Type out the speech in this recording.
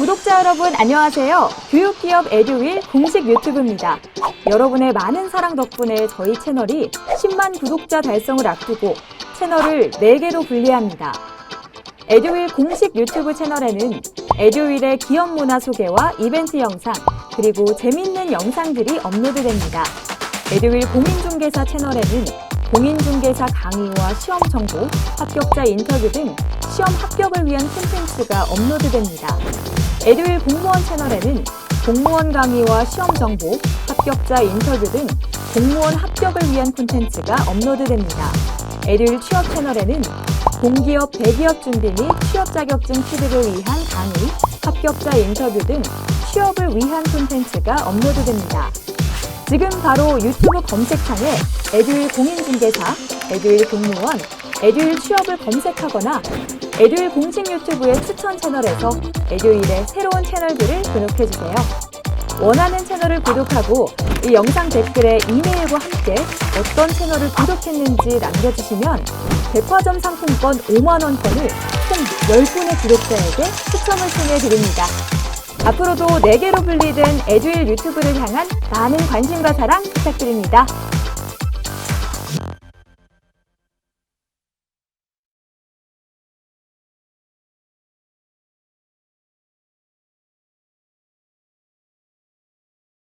구독자 여러분 안녕하세요. 교육기업 에듀윌 공식 유튜브입니다. 여러분의 많은 사랑 덕분에 저희 채널이 10만 구독자 달성을 앞두고 채널을 4개로 분리합니다. 에듀윌 공식 유튜브 채널에는 에듀윌의 기업 문화 소개와 이벤트 영상, 그리고 재밌는 영상들이 업로드됩니다. 에듀윌 공인중개사 채널에는 공인중개사 강의와 시험 정보, 합격자 인터뷰 등 시험 합격을 위한 콘텐츠가 업로드됩니다. 에듀윌 공무원 채널에는 공무원 강의와 시험 정보, 합격자 인터뷰 등 공무원 합격을 위한 콘텐츠가 업로드됩니다. 에듀윌 취업 채널에는 공기업, 대기업 준비 및 취업 자격증 취득을 위한 강의, 합격자 인터뷰 등 취업을 위한 콘텐츠가 업로드됩니다. 지금 바로 유튜브 검색창에 에듀윌 공인중개사, 에듀윌 공무원, 에듀윌 취업을 검색하거나 에듀윌 공식 유튜브의 추천 채널에서 에듀윌의 새로운 채널들을 구독해주세요. 원하는 채널을 구독하고 이 영상 댓글에 이메일과 함께 어떤 채널을 구독했는지 남겨주시면 백화점 상품권 5만원권을 총 10분의 구독자에게 추첨을 통해 드립니다. 앞으로도 4개로 분리된 에듀윌 유튜브를 향한 많은 관심과 사랑 부탁드립니다.